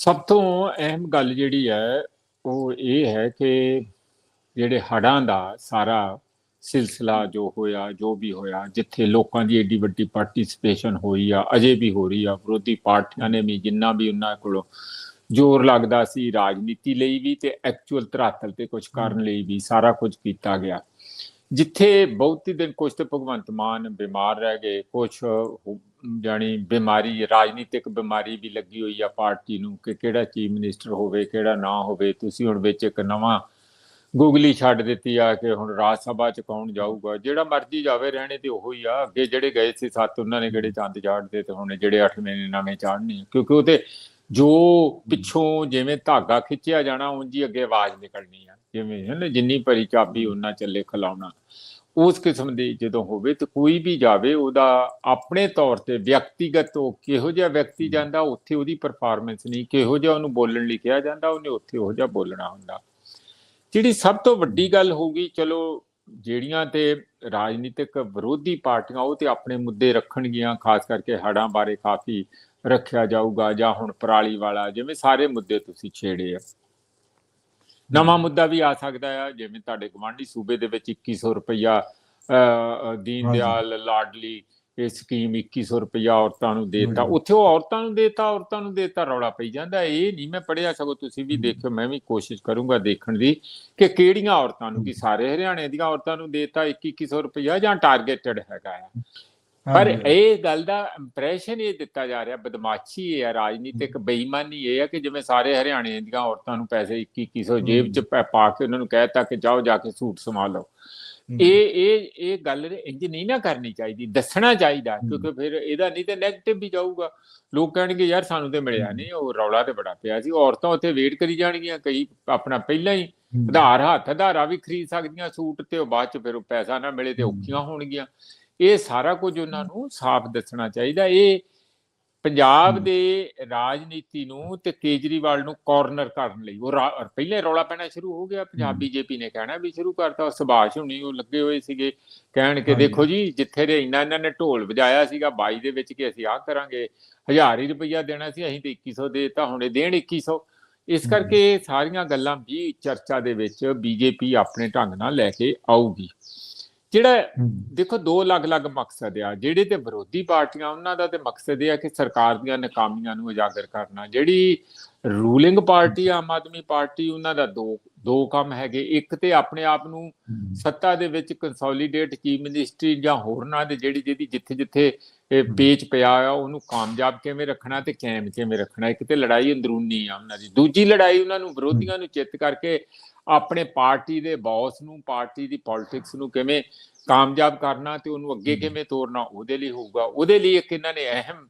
ਸਭ ਤੋਂ ਅਹਿਮ ਗੱਲ ਜਿਹੜੀ ਹੈ ਉਹ ਇਹ ਹੈ ਕਿ ਜਿਹੜੇ ਹੜਾਂ ਦਾ ਸਾਰਾ ਸਿਲਸਿਲਾ ਜੋ ਹੋਇਆ ਜੋ ਵੀ ਹੋਇਆ ਜਿੱਥੇ ਲੋਕਾਂ ਦੀ ਏਡੀ ਵੱਡੀ ਪਾਰਟਿਸਿਪੇਸ਼ਨ ਹੋਈ ਆ ਅਜੇ ਵੀ ਹੋ ਰਹੀ ਆ ਵਿਰੋਧੀ ਪਾਰਟੀਆਂ ਨੇ ਵੀ ਜਿੰਨਾ ਵੀ ਉਹਨਾਂ ਕੋਲੋਂ ਜ਼ੋਰ ਲੱਗਦਾ ਸੀ ਰਾਜਨੀਤੀ ਲਈ ਵੀ ਤੇ ਐਕਚੁਅਲ ਧਰਾਤਲ ਤੇ ਕੁਝ ਕਰਨ ਲਈ ਵੀ ਸਾਰਾ ਕੁਝ ਕੀਤਾ ਗਿਆ। ਜਿੱਥੇ ਬਹੁਤੀ ਦਿਨ ਕੁਝ ਤੇ ਭਗਵੰਤ ਮਾਨ ਬਿਮਾਰ ਰਹਿ ਗਏ ਕੁਝ ਜਾਨੀ ਬਿਮਾਰੀ, ਰਾਜਨੀਤਿਕ ਬਿਮਾਰੀ ਵੀ ਲੱਗੀ ਹੋਈ ਆ ਪਾਰਟੀ ਨੂੰ ਕਿ ਕਿਹੜਾ ਚੀਫ ਮਿਨਿਸਟਰ ਹੋਵੇ, ਕਿਹੜਾ ਨਾ ਹੋਵੇ। ਤੁਸੀਂ ਹੁਣ ਵਿੱਚ ਇੱਕ ਨਵਾਂ ਗੂਗਲੀ ਛੱਡ ਦਿੱਤੀ ਆ ਕਿ ਹੁਣ ਰਾਜ ਸਭਾ ਚ ਕੌਣ ਜਾਊਗਾ। ਜਿਹੜਾ ਮਰਜ਼ੀ ਜਾਵੇ, ਰਹਿਣੇ ਤੇ ਉਹੋ ਹੀ ਆ। ਅੱਗੇ ਜਿਹੜੇ ਗਏ ਸੀ ਸੱਤ, ਉਹਨਾਂ ਨੇ ਕਿਹੜੇ ਚੰਦ ਚਾੜਦੇ ਤੇ ਹੁਣ ਜਿਹੜੇ 8 ਮਹੀਨੇ ਨਵੇਂ ਚਾੜਨੇ ਕਿਉਂਕਿ ਉਹ ਤੇ ਜੋ ਪਿੱਛੋਂ ਜਿਵੇਂ ਧਾਗਾ ਖਿੱਚਿਆ ਜਾਣਾ, ਉਂਝ ਹੀ ਅੱਗੇ ਆਵਾਜ਼ ਨਿਕਲਣੀ ਆ। ਜਿਵੇਂ ਹੈ ਜਿੰਨੀ ਭਰੀ ਚਾਬੀ ਉਹਨਾਂ ਚੱਲੇ ਖਲਾਉਣਾ। ਉਸ ਕਿਸਮ ਦੀ ਜਦੋਂ ਹੋਵੇ ਤੇ ਕੋਈ ਵੀ ਜਾਵੇ ਉਹਦਾ ਆਪਣੇ ਤੌਰ ਤੇ ਵਿਅਕਤੀਗਤ ਉਹ ਕਿਹੋ ਜਿਹਾ ਵਿਅਕਤੀ ਜਾਂਦਾ ਉੱਥੇ ਉਹਦੀ ਪਰਫਾਰਮੈਂਸ ਨਹੀਂ ਕਿਹੋ ਜਿਹਾ ਉਹਨੂੰ ਬੋਲਣ ਲਈ ਕਿਹਾ ਜਾਂਦਾ ਉਹਨੇ ਉੱਥੇ ਉਹੋ ਜਿਹਾ ਬੋਲਣਾ ਹੁੰਦਾ। ਜਿਹੜੀ ਸਭ ਤੋਂ ਵੱਡੀ ਗੱਲ ਹੋਊਗੀ ਚਲੋ ਜਿਹੜੀਆਂ ਤੇ ਰਾਜਨੀਤਿਕ ਵਿਰੋਧੀ ਪਾਰਟੀਆਂ ਉਹ ਤੇ ਆਪਣੇ ਮੁੱਦੇ ਰੱਖਣਗੀਆਂ ਖਾਸ ਕਰਕੇ ਹੜਾਂ ਬਾਰੇ ਕਾਫੀ ਰੱਖਿਆ ਜਾਊਗਾ ਜਾਂ ਹੁਣ ਪਰਾਲੀ ਵਾਲਾ ਜਿਵੇਂ ਸਾਰੇ ਮੁੱਦੇ ਤੁਸੀਂ ਛੇੜੇ ਆ। ਨਵਾਂ ਮੁੱਦਾ ਵੀ ਆ ਸਕਦਾ ਆ ਜਿਵੇਂ ਤੁਹਾਡੇ ਗਵਾਂਢੀ ਸੂਬੇ ਦੇ ਵਿੱਚ 2100 ਰੁਪਇਆ ਦੀਨ ਦਿਆਲ ਲਾਡਲੀ ਇਹ ਸਕੀਮ 2100 ਰੁਪਇਆ ਔਰਤਾਂ ਨੂੰ ਦੇਤਾ। ਉੱਥੇ ਉਹ ਔਰਤਾਂ ਨੂੰ ਦੇਤਾ ਔਰਤਾਂ ਨੂੰ ਦੇਤਾ ਰੌਲਾ ਪਈ ਜਾਂਦਾ। ਇਹ ਨਹੀਂ ਮੈਂ ਪੜਿਆ ਸਗੋ ਤੁਸੀਂ ਵੀ ਦੇਖਿਓ ਮੈਂ ਵੀ ਕੋਸ਼ਿਸ਼ ਕਰੂੰਗਾ ਦੇਖਣ ਦੀ ਕਿ ਕਿਹੜੀਆਂ ਔਰਤਾਂ ਨੂੰ ਕਿ ਸਾਰੇ ਹਰਿਆਣੇ ਦੀਆਂ ਔਰਤਾਂ ਨੂੰ ਦੇਤਾ 2100 ਰੁਪਇਆ ਜਾਂ ਟਾਰਗੇਟਡ ਹੈਗਾ ਆ। ਪਰ ਇਹ ਗੱਲ ਦਾ ਇੰਪ੍ਰੈਸ਼ਨ ਇਹ ਦਿੱਤਾ ਜਾ ਰਿਹਾ ਬਦਮਾਸ਼ੀ ਹੈ ਰਾਜਨੀਤਿਕ ਬੇਈਮਾਨੀ ਇਹ ਹੈ ਕਿ ਜਿਵੇਂ ਸਾਰੇ ਹਰਿਆਣੇ ਦੀਆਂ ਔਰਤਾਂ ਨੂੰ ਪੈਸੇ 2100 ਜੇਬ 'ਚ ਪਾ ਕੇ ਉਹਨਾਂ ਨੂੰ ਕਹਿਤਾ ਕਿ ਜਾਓ ਜਾ ਕੇ ਸੂਟ ਸਮਾ ਲਓ ਇਹ ਇਹ ਇਹ ਗੱਲ ਇੰਜ ਨਹੀਂ ਨਾ ਕਰਨੀ ਚਾਹੀਦੀ ਦੱਸਣਾ ਚਾਹੀਦਾ ਕਿਉਂਕਿ ਫਿਰ ਇਹਦਾ ਨਹੀਂ ਤੇ 네ਗੇਟਿਵ ਵੀ ਜਾਊਗਾ। ਲੋਕ ਕਹਿਣਗੇ ਯਾਰ ਸਾਨੂੰ ਤੇ ਮਿਲਿਆ ਨਹੀਂ ਉਹ ਰੌਲਾ ਤੇ ਬੜਾ ਪਿਆ ਸੀ ਔਰਤਾਂ ਉੱਥੇ ਵੇਟ ਕਰੀ ਜਾਣਗੀਆਂ ਕਈ ਆਪਣਾ ਪਹਿਲਾਂ ਹੀ ਆਧਾਰ ਹੱਥ ਆਧਾਰਾ ਵੀ ਖਰੀਦ ਸਕਦੀਆਂ ਸੂਟ ਤੇ ਉਹ ਬਾਅਦ ਚ ਫਿਰ ਉਹ ਪੈਸਾ ਨਾ ਮਿਲੇ ਤੇ ਔਖੀਆਂ ਹੋਣਗੀਆਂ। ਇਹ ਸਾਰਾ ਕੁਝ ਉਹਨਾਂ ਨੂੰ ਸਾਫ਼ ਦੱਸਣਾ ਚਾਹੀਦਾ। ਇਹ ਪੰਜਾਬ ਦੇ ਰਾਜਨੀਤੀ ਨੂੰ ਤੇ ਕੇਜਰੀਵਾਲ ਨੂੰ ਕਾਰਨਰ ਕਰਨ ਲਈ। ਉਹ ਪਹਿਲੇ ਰੌਲਾ ਪੈਣਾ ਸ਼ੁਰੂ ਹੋ ਗਿਆ। ਪੰਜਾਬ ਬੀਜੇਪੀ ਨੇ ਕਹਿਣਾ ਵੀ ਸ਼ੁਰੂ ਕਰਤਾ। ਸੁਭਾਸ਼ ਹੁਣੀ ਉਹ ਲੱਗੇ ਹੋਏ ਸੀਗੇ। ਕਹਿਣ ਕਿ ਦੇਖੋ ਜੀ ਜਿੱਥੇ ਦੇ ਇੰਨਾ ਇਹਨਾਂ ਨੇ ਢੋਲ ਵਜਾਇਆ ਸੀਗਾ 22 ਦੇ ਵਿੱਚ ਕਿ ਅਸੀਂ ਆਹ ਕਰਾਂਗੇ ਹਜ਼ਾਰ ਹੀ ਰੁਪਈਆ ਦੇਣਾ ਸੀ ਅਸੀਂ ਤੇ 2100 ਦੇਤਾ ਹੁਣੇ ਦੇਣ 2100 ਇਸ ਕਰਕੇ ਸਾਰੀਆਂ ਗੱਲਾਂ ਵੀ ਚਰਚਾ ਦੇ ਵਿੱਚ ਬੀਜੇਪੀ ਆਪਣੇ ਢੰਗ ਨਾਲ ਲੈ ਕੇ ਆਊਗੀ। ਜਿਹੜਾ ਦੇਖੋ ਦੋ ਅਲੱਗ-ਅਲੱਗ ਮਕਸਦ ਆ ਜਿਹੜੇ ਤੇ ਵਿਰੋਧੀ ਪਾਰਟੀਆਂ ਉਹਨਾਂ ਦਾ ਤੇ ਮਕਸਦ ਇਹ ਆ ਕਿ ਸਰਕਾਰ ਦੀਆਂ ਨਾਕਾਮੀਆਂ ਨੂੰ ਉਜਾਗਰ ਕਰਨਾ। ਜਿਹੜੀ ruling party Aam Aadmi party ਉਹਨਾਂ ਦਾ ਦੋ ਦੋ ਕੰਮ ਹੈਗੇ। ਇੱਕ ਤੇ ਆਪਣੇ ਆਪ ਨੂੰ ਸੱਤਾ ਦੇ ਵਿੱਚ ਕੰਸੋਲੀਡੇਟ ਚੀਫ ਮਿਨਿਸਟਰੀ ਜਾਂ ਹੋਰਨਾਂ ਦੇ ਜਿਹੜੀ ਜਿਹਦੀ ਜਿੱਥੇ ਜਿੱਥੇ ਪੇਚ ਪਿਆ ਆ ਉਹਨੂੰ ਕਾਮਯਾਬ ਕਿਵੇਂ ਰੱਖਣਾ ਤੇ ਕਾਇਮ ਕਿਵੇਂ ਰੱਖਣਾ। ਇੱਕ ਤੇ ਲੜਾਈ ਅੰਦਰੂਨੀ ਆ ਉਹਨਾਂ ਦੀ। ਦੂਜੀ ਲੜਾਈ ਉਹਨਾਂ ਨੂੰ ਵਿਰੋਧੀਆਂ ਨੂੰ ਚਿੱਤ ਕਰਕੇ ਆਪਣੇ ਪਾਰਟੀ ਦੇ ਬੌਸ ਨੂੰ ਪਾਰਟੀ ਦੀ ਪੋਲਿਟਿਕਸ ਨੂੰ ਕਿਵੇਂ ਕਾਮਯਾਬ ਕਰਨਾ ਤੇ ਉਹਨੂੰ ਅੱਗੇ ਕਿਵੇਂ ਤੋਰਨਾ ਉਹਦੇ ਲਈ ਹੋਊਗਾ। ਉਹਦੇ ਲਈ ਇੱਕ ਇਹਨਾਂ ਨੇ ਅਹਿਮ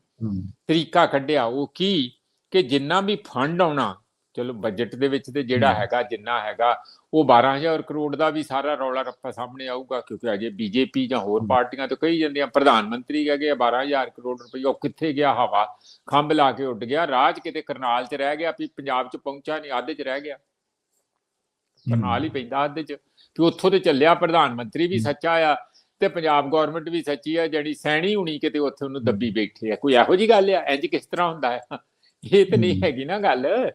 ਤਰੀਕਾ ਕੱਢਿਆ ਉਹ ਕੀ? ਕਿ ਜਿੰਨਾ ਵੀ ਫੰਡ ਆਉਣਾ ਚਲੋ ਬਜਟ ਦੇ ਵਿੱਚ ਤੇ ਜਿਹੜਾ ਹੈਗਾ ਜਿੰਨਾ ਹੈਗਾ ਉਹ 12000 ਕਰੋੜ ਦਾ ਵੀ ਸਾਰਾ ਰੌਲਾ ਰੱਪਾ ਸਾਹਮਣੇ ਆਊਗਾ ਕਿਉਂਕਿ ਅਜੇ ਬੀਜੇਪੀ ਜਾਂ ਹੋਰ ਪਾਰਟੀਆਂ ਤੋਂ ਕਹੀ ਜਾਂਦੀਆਂ ਪ੍ਰਧਾਨ ਮੰਤਰੀ ਕਹਗੇ 12000 ਕਰੋੜ ਰੁਪਏ ਉਹ ਕਿੱਥੇ ਗਿਆ? ਹਵਾ ਖੰਭ ਲਾ ਕੇ ਉੱਡ ਗਿਆ। ਰਾਜ ਕਿਤੇ ਕਰਨਾਲ 'ਚ ਰਹਿ ਗਿਆ ਵੀ ਪੰਜਾਬ 'ਚ ਪਹੁੰਚਾ ਨਹੀਂ ਆਧੇ 'ਚ ਰਹਿ ਗਿਆ। ਕਰਨਾਲ ਹੀ। ਪੈਂਦਾ ਅੱਧੇ 'ਚ। ਕਿ ਉੱਥੋਂ ਤੇ ਚੱਲਿਆ ਪ੍ਰਧਾਨ ਮੰਤਰੀ ਵੀ ਸੱਚਾ ਆ ਤੇ ਪੰਜਾਬ ਗਵਰਨਮੈਂਟ ਵੀ ਸੱਚੀ ਆ ਜਿਹੜੀ ਸੈਣੀ ਹੁਣੀ ਕਿਤੇ ਉੱਥੇ ਉਹਨੂੰ ਦੱਬੀ ਬੈਠੇ ਆ। ਕੋਈ ਇਹੋ ਜੀ ਗੱਲ ਆ? ਇੰਜ ਕਿਸ ਤਰ੍ਹਾਂ ਹੁੰਦਾ ਹੈ ਇਹ ਤਾਂ ਨਹੀਂ ਹੈਗੀ ਨਾ ਗੱਲ।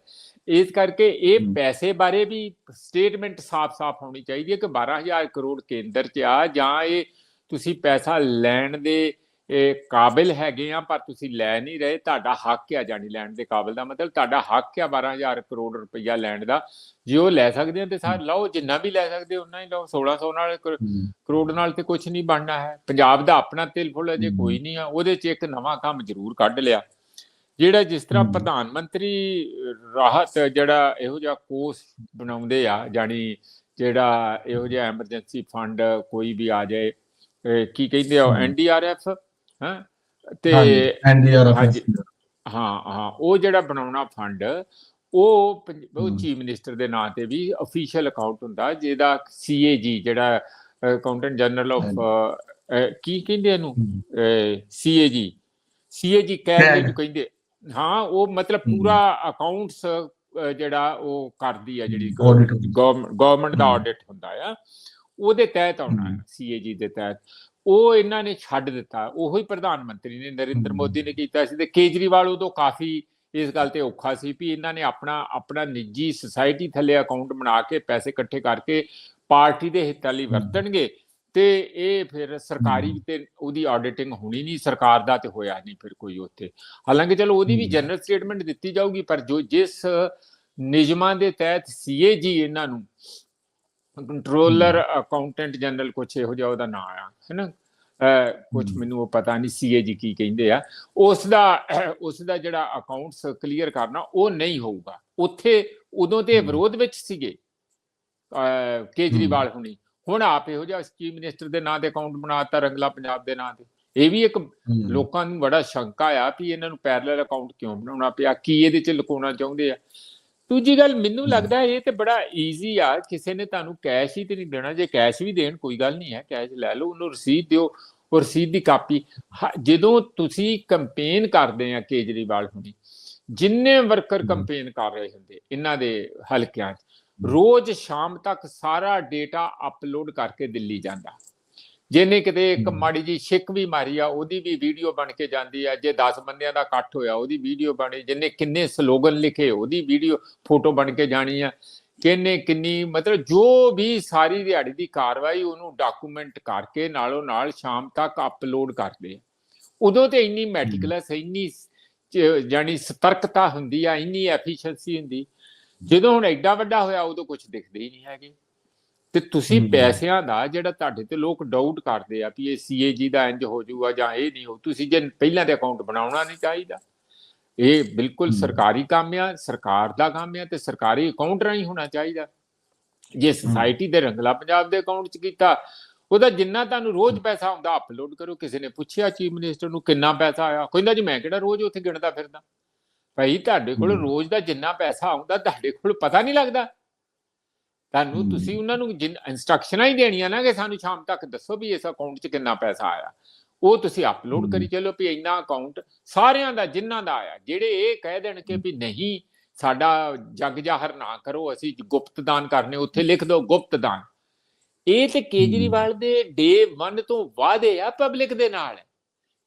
ਇਸ ਕਰਕੇ ਇਹ ਪੈਸੇ ਬਾਰੇ ਵੀ ਸਟੇਟਮੈਂਟ ਸਾਫ਼-ਸਾਫ਼ ਹੋਣੀ ਚਾਹੀਦੀ ਹੈ ਕਿ 12000 ਕਰੋੜ ਕੇਂਦਰ 'ਚ ਆ ਜਾਂ ਇਹ ਤੁਸੀਂ ਪੈਸਾ ਲੈਣ ਦੇ ਇਹ ਕਾਬਿਲ ਹੈਗੇ ਆ ਪਰ ਤੁਸੀਂ ਲੈ ਨਹੀਂ ਰਹੇ। ਤੁਹਾਡਾ ਹੱਕ ਆ ਜਾਨੀ ਲੈਣ ਦੇ ਕਾਬਿਲ ਦਾ। ਮਤਲਬ ਤੁਹਾਡਾ ਹੱਕ ਆ 12000 ਕਰੋੜ ਰੁਪਈਆ ਲੈਣ ਦਾ। ਜੇ ਉਹ ਲੈ ਸਕਦੇ ਹੋ ਤੇ ਸਾਰ ਲਓ ਜਿੰਨਾ ਵੀ ਲੈ ਸਕਦੇ ਉਹਨਾਂ ਹੀ ਲਓ। 1600 ਨਾਲ ਕਰੋੜ ਨਾਲ ਤੇ ਕੁਝ ਨਹੀਂ ਬਣਨਾ ਹੈ। ਪੰਜਾਬ ਦਾ ਆਪਣਾ ਤਿਲ ਫੁੱਲ ਅਜੇ ਕੋਈ ਨਹੀਂ ਆ। ਉਹਦੇ 'ਚ ਇੱਕ ਨਵਾਂ ਕੰਮ ਜ਼ਰੂਰ ਕੱਢ ਲਿਆ। ਜਿਹੜਾ ਜਿਸ ਤਰ੍ਹਾਂ ਪ੍ਰਧਾਨ ਮੰਤਰੀ ਰਾਹਤ ਜਿਹੜਾ ਇਹੋ ਜਿਹਾ ਕੋਸ ਬਣਾਉਂਦੇ ਆ ਜਾਨੀ ਜਿਹੜਾ ਇਹੋ ਜਿਹਾ ਐਮਰਜੈਂਸੀ ਫੰਡ ਕੋਈ ਵੀ ਆ ਜਾਏ ਕੀ ਕਹਿੰਦੇ ਆ ਐਨਡੀਆਰਐਫ ਹਾਂ? ਤੇ ਐਨਡੀਆਰਐਫ ਹਾਂ ਹਾਂ ਉਹ ਜਿਹੜਾ ਬਣਾਉਣਾ ਫੰਡ ਉਹ ਉਹ ਚੀਫ ਮਿਨਿਸਟਰ ਦੇ ਨਾਂ ਤੇ ਵੀ ਅਫੀਸ਼ੀਅਲ ਅਕਾਊਂਟ ਹੁੰਦਾ ਜਿਹਦਾ ਸੀਏਜੀ ਜਿਹੜਾ ਅਕਾਊਂਟੈਂਟ ਜਨਰਲ ਆਫ ਕੀ ਕਹਿੰਦੇ ਇਹਨੂੰ? ਸੀਏਜੀ ਸੀਏਜੀ ਕਹਿ ਨੂੰ ਕਹਿੰਦੇ ਹਾਂ ਉਹ ਮਤਲਬ ਪੂਰਾ ਅਕਾਊਂਟਸ ਜਿਹੜਾ ਉਹ ਕਰਦੀ ਆ ਜਿਹੜੀ ਗਵਰਨਮੈਂਟ ਦਾ ਆਡਿਟ ਹੁੰਦਾ ਆ। ਉਹਦੇ ਤਹਿਤ ਆਉਣਾ ਸੀਏਜੀ ਦੇ ਤਹਿਤ। ਉਹ ਇਹਨਾਂ ਨੇ ਛੱਡ ਦਿੱਤਾ। ਉਹੋ ਹੀ ਪ੍ਰਧਾਨ ਮੰਤਰੀ ਨੇ ਨਰਿੰਦਰ ਮੋਦੀ ਨੇ ਕੀਤਾ ਸੀ ਤੇ ਕੇਜਰੀਵਾਲ ਉਦੋਂ ਕਾਫੀ ਇਸ ਗੱਲ ਤੇ ਔਖਾ ਸੀ ਵੀ ਇਹਨਾਂ ਨੇ ਆਪਣਾ ਆਪਣਾ ਨਿੱਜੀ ਸੁਸਾਇਟੀ ਥੱਲੇ ਅਕਾਊਂਟ ਬਣਾ ਕੇ ਪੈਸੇ ਇਕੱਠੇ ਕਰਕੇ ਪਾਰਟੀ ਦੇ ਹਿੱਤਾਂ ਲਈ ਵਰਤਣਗੇ ਤੇ ਇਹ ਫਿਰ ਸਰਕਾਰੀ ਤੇ ਉਹਦੀ ਆਡਿਟਿੰਗ ਹੋਣੀ ਨਹੀਂ ਸਰਕਾਰ ਦਾ ਤੇ ਹੋਇਆ ਨਹੀਂ ਫਿਰ ਕੋਈ ਉੱਥੇ। ਹਾਲਾਂਕਿ ਚਲੋ ਉਹਦੀ ਵੀ। ਜਨਰਲ ਸਟੇਟਮੈਂਟ ਦਿੱਤੀ ਜਾਊਗੀ ਪਰ ਜੋ ਜਿਸ ਨਿਯਮਾਂ ਦੇ ਤਹਿਤ ਸੀਏਜੀ ਇਹਨਾਂ ਨੂੰ ਕੰਟਰੋਲਰ ਅਕਾਊਂਟੈਂਟ ਜਨਰਲ ਕੁਛ ਇਹੋ ਜਿਹਾ ਉਹਦਾ ਨਾਮ ਆ ਹੈਨਾ ਕੁਝ ਹਮ। ਮੈਨੂੰ ਉਹ ਪਤਾ ਨਹੀਂ ਸੀਏਜੀ ਕੀ ਕਹਿੰਦੇ ਆ। ਉਸ ਦਾ ਉਸ ਦਾ ਜਿਹੜਾ ਅਕਾਊਂਟਸ ਕਲੀਅਰ ਕਰਨਾ ਉਹ ਨਹੀਂ ਹੋਊਗਾ। ਉੱਥੇ ਉਦੋਂ ਤੇ। ਵਿਰੋਧ ਵਿੱਚ ਸੀਗੇ ਕੇਜਰੀਵਾਲ ਹੁਣੀ। ਹੁਣ ਆਪ ਇਹੋ ਜਿਹਾ ਚੀਫ ਮਿਨਿਸਟਰ ਦੇ ਨਾਂ ਤੇ ਅਕਾਊਂਟ ਬਣਾਤਾ ਰੰਗਲਾ ਪੰਜਾਬ ਦੇ ਨਾਂ ਤੇ। ਇਹ ਵੀ ਇੱਕ ਲੋਕਾਂ ਨੂੰ ਬੜਾ ਸ਼ੰਕਾ ਆ ਵੀ ਇਹਨਾਂ ਨੂੰ ਪੈਰਲਲ ਅਕਾਊਂਟ ਕਿਉਂ ਬਣਾਉਣਾ ਪਿਆ? ਕੀ ਇਹਦੇ ਚ ਲੁਕਾਉਣਾ ਚਾਹੁੰਦੇ ਆ? ਦੂਜੀ ਗੱਲ ਮੈਨੂੰ ਲੱਗਦਾ ਇਹ ਤੇ ਬੜਾ ਈਜ਼ੀ ਆ ਕਿਸੇ ਨੇ ਤੁਹਾਨੂੰ ਕੈਸ਼ ਹੀ ਤੇ ਨਹੀਂ ਦੇਣਾ ਜੇ ਕੈਸ਼ ਵੀ ਦੇਣ ਕੋਈ ਗੱਲ ਨਹੀਂ ਹੈ ਕੈਸ਼ ਲੈ ਲਓ ਉਹਨੂੰ ਰਸੀਦ ਦਿਓ ਉਹ ਰਸੀਦ ਦੀ ਕਾਪੀ ਜਦੋਂ ਤੁਸੀਂ ਕੰਪੇਨ ਕਰਦੇ ਆ ਕੇਜਰੀਵਾਲ ਹੁਣੀ ਜਿੰਨੇ ਵਰਕਰ। ਕੰਪੇਨ ਕਰ ਰਹੇ ਹੁੰਦੇ ਇਹਨਾਂ ਦੇ ਹਲਕਿਆਂ 'ਚ ਰੋਜ਼ ਸ਼ਾਮ ਤੱਕ ਸਾਰਾ ਡੇਟਾ ਅਪਲੋਡ ਕਰਕੇ ਦਿੱਲੀ ਜਾਂਦਾ। ਜਿਹਨੇ ਕਿਤੇ ਇੱਕ। ਮਾੜੀ ਜੀ ਛਿੱਕ ਵੀ ਮਾਰੀ ਆ ਉਹਦੀ ਵੀ ਵੀਡੀਓ ਬਣ ਕੇ ਜਾਂਦੀ ਆ ਜੇ 10 ਬੰਦਿਆਂ ਦਾ ਇਕੱਠ ਹੋਇਆ ਉਹਦੀ ਵੀਡੀਓ ਬਣੀ ਜਿਹਨੇ ਕਿੰਨੇ ਸਲੋਗਨ ਲਿਖੇ ਉਹਦੀ ਵੀਡੀਓ ਫੋਟੋ ਬਣ ਕੇ ਜਾਣੀ ਆ। ਕਿੰਨੇ ਕਿੰਨੀ ਮਤਲਬ ਜੋ ਵੀ ਸਾਰੀ ਦਿਹਾੜੀ ਦੀ ਕਾਰਵਾਈ ਉਹਨੂੰ ਡਾਕੂਮੈਂਟ ਕਰਕੇ ਨਾਲੋਂ ਨਾਲ ਸ਼ਾਮ ਤੱਕ ਅਪਲੋਡ ਕਰਦੇ ਆ। ਉਦੋਂ ਤੇ ਇੰਨੀ ਮੈਟੀਕੂਲਸ ਇੰਨੀ ਜਾਣੀ ਸਤਰਕਤਾ ਹੁੰਦੀ ਆ ਇੰਨੀ ਐਫੀਸ਼ੀਐਂਸੀ ਹੁੰਦੀ ਜਦੋਂ ਹੁਣ ਐਡਾ ਵੱਡਾ ਹੋਇਆ ਉਦੋਂ ਕੁਝ ਦਿਖਦੇ ਹੀ ਨਹੀਂ ਹੈਗੇ। ਤੇ ਤੁਸੀਂ। ਪੈਸਿਆਂ ਦਾ ਜਿਹੜਾ ਤੁਹਾਡੇ ਤੇ ਲੋਕ ਡਾਊਟ ਕਰਦੇ ਆ ਵੀ ਇਹ ਸੀਏਜੀ ਦਾ ਇੰਜ ਹੋ ਜਾਊਗਾ ਜਾਂ ਇਹ ਨਹੀਂ ਹੋ ਤੁਸੀਂ ਜੇ ਪਹਿਲਾਂ ਦੇ ਅਕਾਊਂਟ ਬਣਾਉਣਾ ਨਹੀਂ ਚਾਹੀਦਾ ਇਹ ਬਿਲਕੁਲ। ਸਰਕਾਰੀ ਕੰਮ ਆ ਸਰਕਾਰ ਦਾ ਕੰਮ ਆ ਤੇ ਸਰਕਾਰੀ ਅਕਾਊਂਟ ਰਾਹੀਂ ਹੋਣਾ ਚਾਹੀਦਾ ਜੇ ਸੁਸਾਇਟੀ ਦੇ ਰੰਗਲਾ ਪੰਜਾਬ ਦੇ ਅਕਾਊਂਟ 'ਚ ਕੀਤਾ ਉਹਦਾ ਜਿੰਨਾ ਤੁਹਾਨੂੰ ਰੋਜ਼ ਪੈਸਾ ਆਉਂਦਾ ਅਪਲੋਡ ਕਰੋ ਕਿਸੇ ਨੇ ਪੁੱਛਿਆ ਚੀਫ ਮਿਨਿਸਟਰ ਨੂੰ ਕਿੰਨਾ ਪੈਸਾ ਆਇਆ ਕਹਿੰਦਾ ਜੀ ਮੈਂ ਕਿਹੜਾ ਰੋਜ਼ ਉੱਥੇ ਗਿਣਦਾ ਫਿਰਦਾ ਭਾਈ ਤੁਹਾਡੇ ਕੋਲ। ਰੋਜ਼ ਦਾ ਜਿੰਨਾ ਪੈਸਾ ਆਉਂਦਾ ਤੁਹਾਡੇ ਕੋਲ ਪਤਾ ਨਹੀਂ ਲੱਗਦਾ ਤੁਹਾਨੂੰ। ਤੁਸੀਂ ਉਹਨਾਂ ਨੂੰ ਜਿਨ ਇਨਸਟਰਕਸ਼ਨਾਂ ਹੀ ਦੇਣੀਆਂ ਨਾ ਕਿ ਸਾਨੂੰ ਸ਼ਾਮ ਤੱਕ ਦੱਸੋ ਵੀ ਇਸ ਅਕਾਊਂਟ 'ਚ ਕਿੰਨਾ ਪੈਸਾ ਆਇਆ ਉਹ ਤੁਸੀਂ ਅਪਲੋਡ। ਕਰੀ ਚੱਲੋ ਵੀ ਇੰਨਾ ਅਕਾਊਂਟ ਸਾਰਿਆਂ ਦਾ ਜਿਨ੍ਹਾਂ ਦਾ ਆਇਆ ਜਿਹੜੇ ਇਹ ਕਹਿ ਦੇਣ ਕਿ ਵੀ ਨਹੀਂ ਸਾਡਾ ਜਗ ਜਾਹਰ ਨਾ ਕਰੋ ਅਸੀਂ ਗੁਪਤ ਦਾਨ ਕਰਨੇ ਉੱਥੇ ਲਿਖ ਦਿਓ ਗੁਪਤ ਦਾਨ ਇਹ ਤੇ ਕੇਜਰੀਵਾਲ ਦੇ ਡੇ 1 ਤੋਂ ਵਾਅਦੇ ਆ ਪਬਲਿਕ ਦੇ ਨਾਲ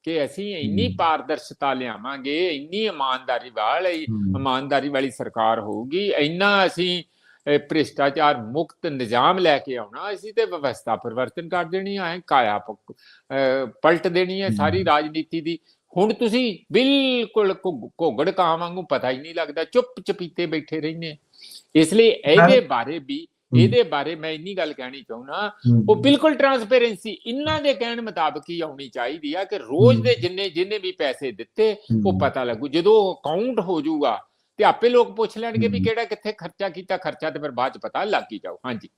ਕਿ ਅਸੀਂ ਇੰਨੀ। ਪਾਰਦਰਸ਼ਤਾ ਲਿਆਵਾਂਗੇ ਇੰਨੀ ਇਮਾਨਦਾਰੀ ਵਾਲੀ ਇਮਾਨਦਾਰੀ ਵਾਲੀ ਸਰਕਾਰ ਹੋਊਗੀ ਇੰਨਾ ਅਸੀਂ ਭ੍ਰਿਸ਼ਟਾਚਾਰ ਮੁਕਤ ਨਿਜ਼ਾਮ ਲੈ ਕੇ ਆਉਣਾ ਅਸੀਂ ਤੇ ਵਿਵਸਥਾ ਪਰਿਵਰਤਨ ਕਰ ਦੇਣੀ ਹੈ ਕਾਇਆ ਪਲਟ ਦੇਣੀ ਹੈ ਸਾਰੀ। ਰਾਜਨੀਤੀ ਦੀ। ਹੁਣ ਤੁਸੀਂ ਬਿਲਕੁਲ ਘੋਗੜ ਕਾਂ ਵਾਂਗੂ ਪਤਾ ਹੀ ਨਹੀਂ ਲੱਗਦਾ ਚੁੱਪ ਚਪੀਤੇ ਬੈਠੇ ਰਹਿੰਦੇ ਇਸ ਲਈ ਇਹਦੇ ਬਾਰੇ ਵੀ ਇਹਦੇ ਬਾਰੇ ਮੈਂ ਇੰਨੀ ਗੱਲ ਕਹਿਣੀ ਚਾਹੁੰਦਾ ਉਹ ਬਿਲਕੁਲ ਟਰਾਂਸਪੇਰੈਂਸੀ ਇਹਨਾਂ ਦੇ ਕਹਿਣ ਮੁਤਾਬਕ ਹੀ ਆਉਣੀ ਚਾਹੀਦੀ ਆ ਕਿ ਰੋਜ਼। ਦੇ ਜਿੰਨੇ ਜਿੰਨੇ ਵੀ ਪੈਸੇ ਦਿੱਤੇ ਉਹ ਪਤਾ ਲੱਗੂ। ਜਦੋਂ ਅਕਾਊਂਟ ਹੋ ਜਾਊਗਾ ਤੇ ਆਪੇ ਲੋਕ ਪੁੱਛ ਲੈਣਗੇ ਵੀ। ਕਿਹੜਾ ਕਿੱਥੇ ਖਰਚਾ ਕੀਤਾ ਖਰਚਾ ਤੇ ਫਿਰ ਬਾਅਦ ਚ ਪਤਾ ਲੱਗ ਹੀ ਜਾਊ ਹਾਂਜੀ